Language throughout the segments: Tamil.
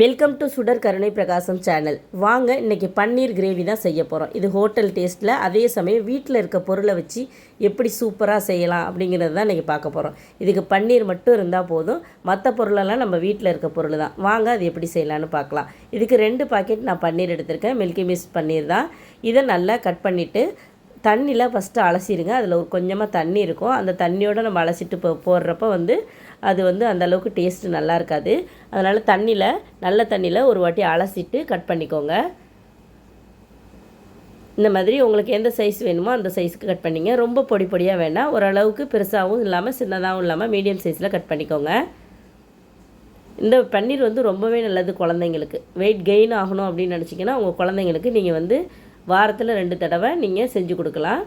வெல்கம் டு சுடர் கருணை பிரகாசம் சேனல் வாங்க இன்னைக்கு பன்னீர் கிரேவி தான் செய்ய போகிறோம் இது ஹோட்டல் டேஸ்ட்டில் அதே சமயம் வீட்டில் இருக்க பொருளை வச்சு எப்படி சூப்பராக செய்யலாம் அப்படிங்கிறது தான் இன்றைக்கி பார்க்க போகிறோம் இதுக்கு பன்னீர் மட்டும் இருந்தால் போதும். மற்ற பொருளெல்லாம் நம்ம வீட்டில் இருக்க பொருள் தான். வாங்க அது எப்படி செய்யலான்னு பார்க்கலாம். இதுக்கு ரெண்டு பாக்கெட் நான் பன்னீர் எடுத்திருக்கேன். மில்கி மிஸ் பன்னீர் தான். இதை நல்லா கட் பண்ணிவிட்டு தண்ணியில் ஃபஸ்ட்டு அலசிடுங்க அதில் ஒரு கொஞ்சமாக தண்ணி இருக்கும். அந்த தண்ணியோடு நம்ம அலசிட்டு போ போடுறப்ப வந்து அது வந்து அந்தளவுக்கு டேஸ்ட்டு நல்லா இருக்காது. அதனால் தண்ணியில் நல்ல தண்ணியில் ஒரு வாட்டி அலசிட்டு கட் பண்ணிக்கோங்க. இந்த மாதிரி உங்களுக்கு எந்த சைஸ் வேணுமோ அந்த சைஸுக்கு கட் பண்ணிங்க. ரொம்ப பொடி பொடியாக வேண்டாம். ஓரளவுக்கு பெருசாகவும் இல்லாமல் சின்னதாகவும் இல்லாமல் மீடியம் சைஸில் கட் பண்ணிக்கோங்க. இந்த பன்னீர் வந்து ரொம்பவே நல்லது குழந்தைங்களுக்கு. வெயிட் கெயின் ஆகணும் அப்படின்னு நினச்சிங்கன்னா உங்கள் குழந்தைங்களுக்கு நீங்கள் வந்து வாரத்தில் ரெண்டு தடவை நீங்கள் செஞ்சு கொடுக்கலாம்.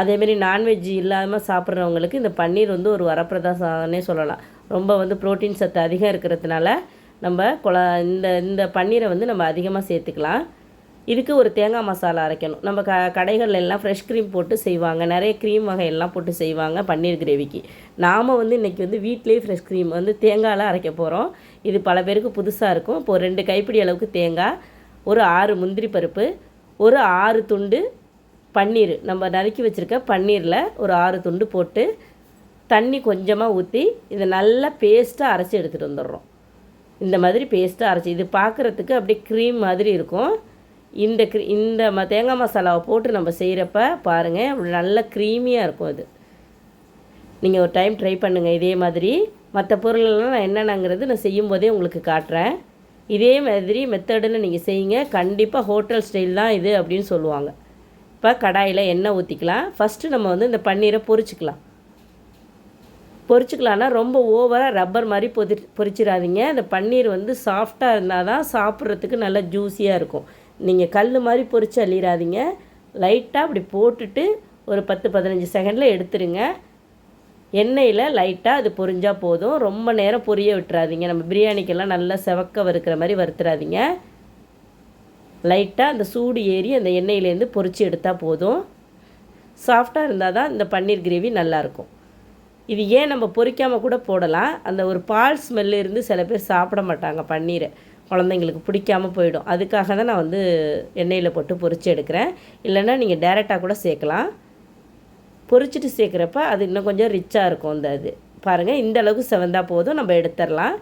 அதேமாரி நான்வெஜ் இல்லாமல் சாப்பிட்றவங்களுக்கு இந்த பன்னீர் வந்து ஒரு வரப்பிரதாசம்னே சொல்லலாம். ரொம்ப வந்து புரோட்டீன் சத்து அதிகம் இருக்கிறதுனால நம்ம குழ இந்த இந்த பன்னீரை வந்து நம்ம அதிகமாக சேர்த்துக்கலாம். இதுக்கு ஒரு தேங்காய் மசாலா அரைக்கணும். நம்ம க கடைகளில் எல்லாம் ஃப்ரெஷ் க்ரீம் போட்டு செய்வாங்க. நிறைய க்ரீம் வகையெல்லாம் போட்டு செய்வாங்க பன்னீர் கிரேவிக்கு. நாம் வந்து இன்றைக்கி வந்து வீட்டிலேயே ஃப்ரெஷ் க்ரீம் வந்து தேங்காயில் அரைக்க போகிறோம் இது பல பேருக்கு புதுசாக இருக்கும். இப்போது ரெண்டு கைப்பிடி அளவுக்கு தேங்காய் ஒரு ஆறு முந்திரி பருப்பு ஒரு ஆறு துண்டு பன்னீர். நம்ம நறுக்கி வச்சுருக்க பன்னீரில் ஒரு ஆறு துண்டு போட்டு தண்ணி கொஞ்சமாக ஊற்றி இதை நல்லா பேஸ்ட்டாக அரைச்சி எடுத்துகிட்டு வந்துடுறோம். இந்த மாதிரி பேஸ்ட்டாக அரைச்சி இது பார்க்குறதுக்கு அப்படியே க்ரீம் மாதிரி இருக்கும். இந்த க்ரீ இந்த ம தேங்காய் மசாலாவை போட்டு நம்ம செய்கிறப்ப பாருங்கள் நல்ல க்ரீமியாக இருக்கும் அது நீங்கள் ஒரு டைம் ட்ரை பண்ணுங்கள் இதே மாதிரி. மற்ற பொருளெல்லாம் நான் என்னென்னங்கிறது நான் செய்யும் போதே உங்களுக்கு காட்டுறேன். இதே மாதிரி மெத்தடில் நீங்கள் செய்யுங்க. கண்டிப்பாக ஹோட்டல் ஸ்டைல் தான் இது அப்படின்னு சொல்லுவாங்க. இப்போ கடாயில் எண்ணெய் ஊற்றிக்கலாம். ஃபஸ்ட்டு நம்ம வந்து இந்த பன்னீரை பொரிச்சிக்கலாம். பொரிச்சிக்கலாம்னா ரொம்ப ஓவராக ரப்பர் மாதிரி பொதி பொரிச்சிடாதீங்க. அந்த பன்னீர் வந்து சாஃப்டாக இருந்தால் தான் சாப்பிட்றதுக்கு நல்லா ஜூஸியாக இருக்கும். நீங்கள் கல் மாதிரி பொரிச்சு அள்ளிடாதீங்க. லைட்டாக அப்படி போட்டுட்டு ஒரு பத்து பதினஞ்சு செகண்டில் எடுத்துருங்க. எண்ணெயில் லைட்டாக அது பொரிஞ்சால் போதும். ரொம்ப நேரம் பொரிய விட்டுறாதீங்க. நம்ம பிரியாணிக்கெல்லாம் நல்லா செவக்க வறுக்கிற மாதிரி வறுத்துறாதீங்க. லைட்டாக அந்த சூடு ஏறி அந்த எண்ணெயிலேருந்து பொரித்து எடுத்தால் போதும். சாஃப்டாக இருந்தால் தான் இந்த பன்னீர் கிரேவி நல்லாயிருக்கும். இது ஏன் நம்ம பொரிக்காமல் கூட போடலாம். அந்த ஒரு பால் ஸ்மெல்லு இருந்து சில பேர் சாப்பிட மாட்டாங்க பன்னீரை. குழந்தைங்களுக்கு பிடிக்காம போயிடும். அதுக்காக தான் நான் வந்து எண்ணெயில் போட்டு பொரித்து எடுக்கிறேன். இல்லைன்னா நீங்கள் டேரெக்டாக கூட சேர்க்கலாம். பொறிச்சிட்டு சேர்க்குறப்ப அது இன்னும் கொஞ்சம் ரிச்சாக இருக்கும் அந்த இது. பாருங்கள் இந்த அளவுக்கு செவந்தா போதும். நம்ம எடுத்துடலாம்.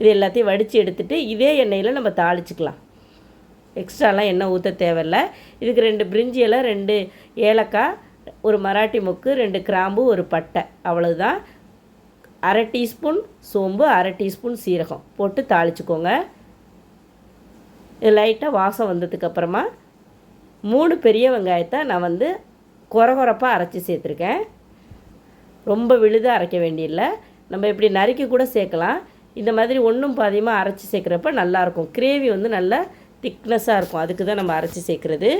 இது எல்லாத்தையும் வடித்து எடுத்துகிட்டு இதே எண்ணெயில் நம்ம தாளிச்சிக்கலாம். எக்ஸ்ட்ராலாம் எண்ணெய் ஊற்ற தேவையில்ல. இதுக்கு ரெண்டு பிரிஞ்சி இலை ரெண்டு ஏலக்காய் ஒரு மராட்டி மொக்கு ரெண்டு கிராம்பு ஒரு பட்டை. அவ்வளோதான் அரை டீஸ்பூன் சோம்பு அரை டீஸ்பூன் சீரகம் போட்டு தாளிச்சுக்கோங்க. லைட்டாக வாசம் வந்ததுக்கப்புறமா மூணு பெரிய வெங்காயத்தை நான் வந்து குறகுறப்பாக அரைச்சி சேர்த்துருக்கேன். ரொம்ப விழுதாக அரைக்க வேண்டியதில்லை நம்ம இப்படி நறுக்கி கூட சேர்க்கலாம். இந்த மாதிரி ஒன்றும் பாதியமாக அரைச்சி சேர்க்குறப்ப நல்லாயிருக்கும் கிரேவி வந்து நல்லா திக்னஸாக இருக்கும். அதுக்கு தான் நம்ம அரைச்சி சேர்க்குறது.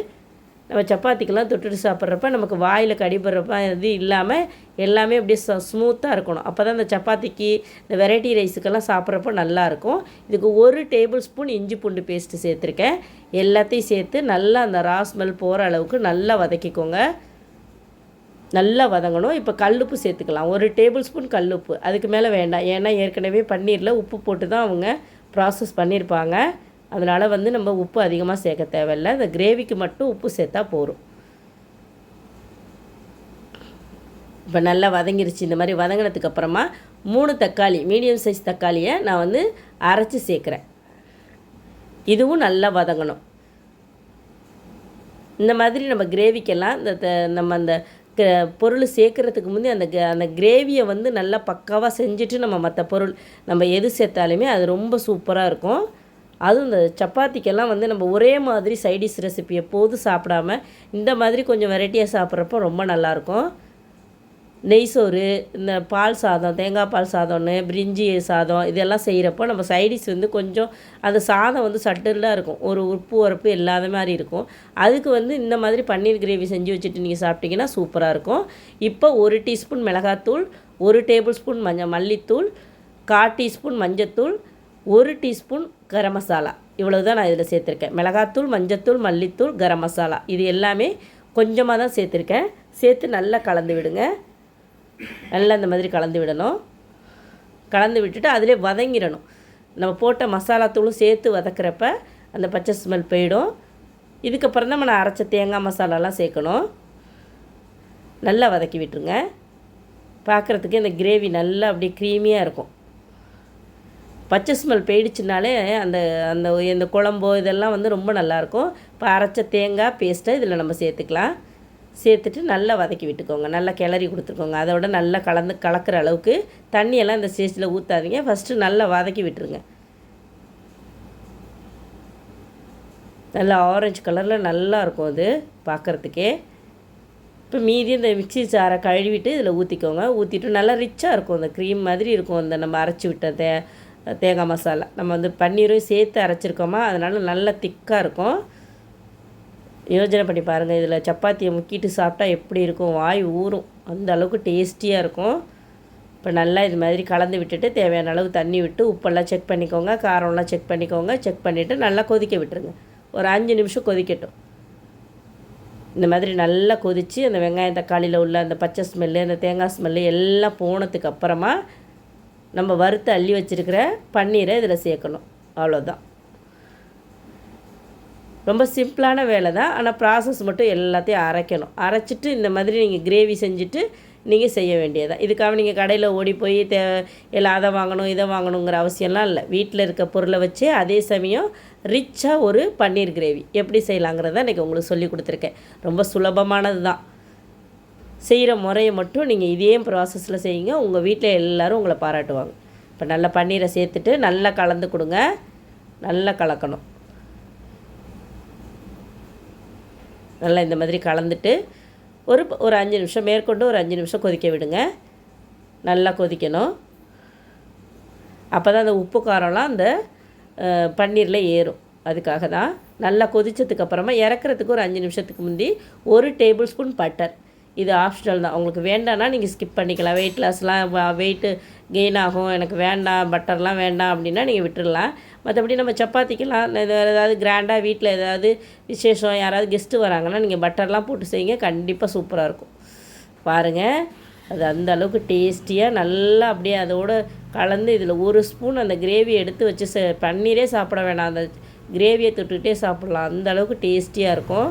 நம்ம சப்பாத்திக்கெல்லாம் தொட்டுட்டு சாப்பிட்றப்ப நமக்கு வாயில் கடிபடுறப்ப இது இல்லாமல் எல்லாமே அப்படியே ச ஸ்மூத்தாக இருக்கணும். அப்போ தான் இந்த சப்பாத்திக்கு இந்த வெரைட்டி ரைஸுக்கெல்லாம் சாப்பிட்றப்ப நல்லாயிருக்கும் இதுக்கு ஒரு டேபிள் ஸ்பூன் இஞ்சி பூண்டு பேஸ்ட்டு சேர்த்துருக்கேன். எல்லாத்தையும் சேர்த்து நல்லா அந்த ரா ஸ்மெல் போகிற அளவுக்கு நல்லா வதக்கிக்கோங்க. நல்லா வதங்கணும். இப்போ கல்லுப்பு சேர்த்துக்கலாம். ஒரு டேபிள் ஸ்பூன் கல்லுப்பு. அதுக்கு மேலே வேண்டாம். ஏன்னா ஏற்கனவே பன்னீரில் உப்பு போட்டு தான் அவங்க ப்ராசஸ் பண்ணியிருப்பாங்க. அதனால் வந்து நம்ம உப்பு அதிகமாக சேர்க்க தேவையில்லை. இந்த கிரேவிக்கு மட்டும் உப்பு சேர்த்தா போதும். இப்போ நல்லா வதங்கிருச்சு. இந்த மாதிரி வதங்கினதுக்கு அப்புறமா மூணு தக்காளி மீடியம் சைஸ் தக்காளியை நான் வந்து அரைச்சி சேர்க்குறேன். இதுவும் நல்லா வதங்கணும். இந்த மாதிரி நம்ம கிரேவிக்கெல்லாம் இந்த த- நம்ம அந்த க- பொருள் சேர்க்குறதுக்கு முந்தைய அந்த க- அந்த கிரேவியை வந்து நல்லா பக்காவாக செஞ்சுட்டு நம்ம மற்ற பொருள் நம்ம எது சேர்த்தாலுமே அது ரொம்ப சூப்பராக இருக்கும். அதுவும் இந்த சப்பாத்திக்கெல்லாம் வந்து நம்ம ஒரே மாதிரி சைடிஷ் ரெசிபி எப்போதும் சாப்பிடாம இந்த மாதிரி கொஞ்சம் வெரைட்டியாக சாப்பிட்றப்போ ரொம்ப நல்லாயிருக்கும். நெய் சோறு இந்த பால் சாதம் தேங்காய் பால் சாதம்னு பிரிஞ்சி சாதம் இதெல்லாம் செய்கிறப்போ நம்ம சைடிஷ் வந்து கொஞ்சம் அந்த சாதம் வந்து சட்டிலாக இருக்கும். ஒரு உப்பு உரப்பு இல்லாத மாதிரி இருக்கும். அதுக்கு வந்து இந்த மாதிரி பன்னீர் கிரேவி செஞ்சு வச்சுட்டு நீங்கள் சாப்பிட்டீங்கன்னா சூப்பராக இருக்கும். இப்போ ஒரு டீஸ்பூன் மிளகாத்தூள் ஒரு டேபிள் ஸ்பூன் மஞ்சள் மல்லித்தூள் கால் டீஸ்பூன் மஞ்சத்தூள் ஒரு டீஸ்பூன் கரம் மசாலா. இவ்வளவு தான் நான் இதில் சேர்த்துருக்கேன். மிளகாத்தூள் மஞ்சத்தூள் மல்லித்தூள் கரம் மசாலா. இது எல்லாமே கொஞ்சமாக தான் சேர்த்துருக்கேன். சேர்த்து நல்லா கலந்து விடுங்க. நல்லா இந்த மாதிரி கலந்து விடணும். கலந்து விட்டுட்டு அதிலே வதங்கிடணும். நம்ம போட்ட மசாலா தூளும் சேர்த்து வதக்கிறப்ப அந்த பச்சை ஸ்மெல் போயிடும். இதுக்கப்புறம் தான் நம்ம அரைச்ச தேங்காய் மசாலாலாம் சேர்க்கணும். நல்லா வதக்கி விட்டுருங்க. பார்க்குறதுக்கு இந்த கிரேவி நல்லா அப்படியே க்ரீமியாக இருக்கும். பச்சை ஸ்மெல் போயிடுச்சுனாலே அந்த அந்த இந்த குழம்போ இதெல்லாம் வந்து ரொம்ப நல்லாயிருக்கும். இப்போ அரைச்ச தேங்காய் பேஸ்ட்டை இதில் நம்ம சேர்த்துக்கலாம். சேர்த்துட்டு நல்லா வதக்கி விட்டுக்கோங்க. நல்லா கிளறி கொடுத்துருக்கோங்க அதோட நல்லா கலந்து கலக்கிற அளவுக்கு தண்ணியெல்லாம் இந்த ஸ்டேஜில் ஊற்றாதீங்க ஃபஸ்ட்டு நல்லா வதக்கி விட்டுருங்க. நல்லா ஆரஞ்சு கலரில் நல்லா இருக்கும் அது பார்க்குறதுக்கே. இப்போ மீதி இந்த மிக்சி சாரை கழுவிட்டு இதில் ஊற்றிக்கோங்க ஊற்றிட்டு நல்லா ரிச்சாக இருக்கும். அந்த க்ரீம் மாதிரி இருக்கும். இந்த நம்ம அரைச்சி விட்டதை தேங்காய் மசாலா. நம்ம வந்து பன்னீரும் சேர்த்து அரைச்சிருக்கோமா? அதனால் நல்லா திக்காக இருக்கும். யோஜனை பண்ணி பாருங்கள் இதில் சப்பாத்தியை முக்கிட்டு சாப்பிட்டா எப்படி இருக்கும்? வாய் ஊறும். அந்த அளவுக்கு டேஸ்டியாக இருக்கும். இப்போ நல்லா இது மாதிரி கலந்து விட்டுட்டு தேவையான அளவு தண்ணி விட்டு உப்பெல்லாம் செக் பண்ணிக்கோங்க. காரம்லாம் செக் பண்ணிக்கோங்க. செக் பண்ணிவிட்டு நல்லா கொதிக்க விட்டுருங்க. ஒரு அஞ்சு நிமிஷம் கொதிக்கட்டும். இந்த மாதிரி நல்லா கொதித்து அந்த வெங்காயம் தக்காளியில் உள்ள அந்த பச்சை ஸ்மெல்லு அந்த தேங்காய் ஸ்மெல்லு எல்லாம் போனதுக்கு அப்புறமா நம்ம வறுத்து அள்ளி வச்சுருக்கிற பன்னீரை இதில் சேர்க்கணும். அவ்வளோதான் ரொம்ப சிம்பிளான வேலை தான். ஆனால் ப்ராசஸ் மட்டும் எல்லாத்தையும் அரைக்கணும். அரைச்சிட்டு இந்த மாதிரி நீங்கள் கிரேவி செஞ்சுட்டு நீங்கள் செய்ய வேண்டியதான் இதுக்காக நீங்கள் கடையில் ஓடி போய் தே எல்லாம் அதை வாங்கணும் இதை வாங்கணுங்கிற அவசியம்லாம் இல்லை. வீட்டில் இருக்க பொருளை வச்சு அதே சமயம் ரிச்சாக ஒரு பன்னீர் கிரேவி எப்படி செய்யலாங்கிறத இன்றைக்கி உங்களுக்கு சொல்லி கொடுத்துருக்கேன். ரொம்ப சுலபமானது தான் செய்கிற முறையை மட்டும் நீங்கள் இதே ப்ராசஸில் செய்யுங்க. உங்கள் வீட்டில் எல்லோரும் உங்களை பாராட்டுவாங்க. இப்போ நல்லா பன்னீரை சேர்த்துட்டு நல்லா கலந்து கொடுங்க. நல்லா கலக்கணும். நல்லா இந்த மாதிரி கலந்துட்டு ஒரு ஒரு அஞ்சு நிமிஷம் மேற்கொண்டு ஒரு அஞ்சு நிமிஷம் கொதிக்க விடுங்க. நல்லா கொதிக்கணும். அப்போ தான் அந்த உப்பு காரம்லாம் அந்த பன்னீரில் ஏறும். அதுக்காக தான் நல்லா கொதித்ததுக்கப்புறமா இறக்குறதுக்கு ஒரு அஞ்சு நிமிஷத்துக்கு முந்தி ஒரு டேபிள் ஸ்பூன் பட்டர். இது ஆப்ஷனல் தான். உங்களுக்கு வேண்டாம்னா நீங்கள் ஸ்கிப் பண்ணிக்கலாம். வெயிட் லாஸ்லாம் வெயிட்டு கெயின் ஆகும். எனக்கு வேண்டாம் பட்டர்லாம் வேண்டாம் அப்படின்னா நீங்கள் விட்டுடலாம். மற்றபடி நம்ம சப்பாத்திக்கெலாம் இது ஏதாவது கிராண்டாக வீட்டில் ஏதாவது விசேஷம் யாராவது கெஸ்ட்டு வராங்கன்னா நீங்கள் பட்டர்லாம் போட்டு செய்யுங்க. கண்டிப்பாக சூப்பராக இருக்கும். பாருங்கள் அது அந்த அளவுக்கு டேஸ்டியாக நல்லா அப்படியே அதோடு கலந்து இதில் ஒரு ஸ்பூன் அந்த கிரேவி எடுத்து வச்சு ச பன்னீரே சாப்பிட வேணாம். அந்த கிரேவியை தொட்டுக்கிட்டே சாப்பிட்லாம். அந்த அளவுக்கு டேஸ்டியாக இருக்கும்.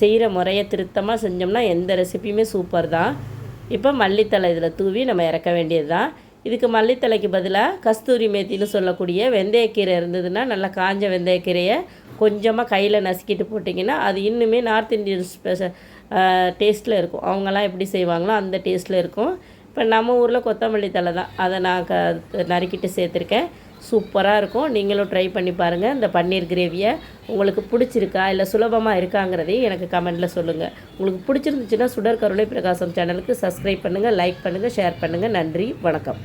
செய்கிற முறையை திருத்தமாக செஞ்சோம்னா எந்த ரெசிப்பியுமே சூப்பர் தான். இப்போ மல்லித்தலை இதில் தூவி நம்ம இறக்க வேண்டியது தான் இதுக்கு மல்லித்தலைக்கு பதிலாக கஸ்தூரி மேத்தின்னு சொல்லக்கூடிய வெந்தயக்கீரை இருந்ததுன்னா நல்லா காஞ்ச வெந்தயக்கீரையை கொஞ்சமாக கையில் நசுக்கிட்டு போட்டிங்கன்னா அது இன்னுமே நார்த் இந்தியன் ஸ்பெஷல் டேஸ்ட்டில் இருக்கும். அவங்கெல்லாம் எப்படி செய்வாங்களோ அந்த டேஸ்ட்டில் இருக்கும். இப்போ நம்ம ஊரில் கொத்தமல்லி தலை தான். அதை நான் க நறுக்கிட்டு சேர்த்துருக்கேன். சூப்பராக இருக்கும். நீங்களும் ட்ரை பண்ணி பாருங்கள் இந்த பன்னீர் கிரேவியை உங்களுக்கு பிடிச்சிருக்கா? இல்லை சுலபமாக இருக்காங்கிறதையும் எனக்கு கமெண்ட்டில் சொல்லுங்கள் உங்களுக்கு பிடிச்சிருந்துச்சுன்னா சுடர் கருணை பிரகாசம் சேனலுக்கு சப்ஸ்கிரைப் பண்ணுங்கள் லைக் பண்ணுங்கள் ஷேர் பண்ணுங்கள் நன்றி வணக்கம்.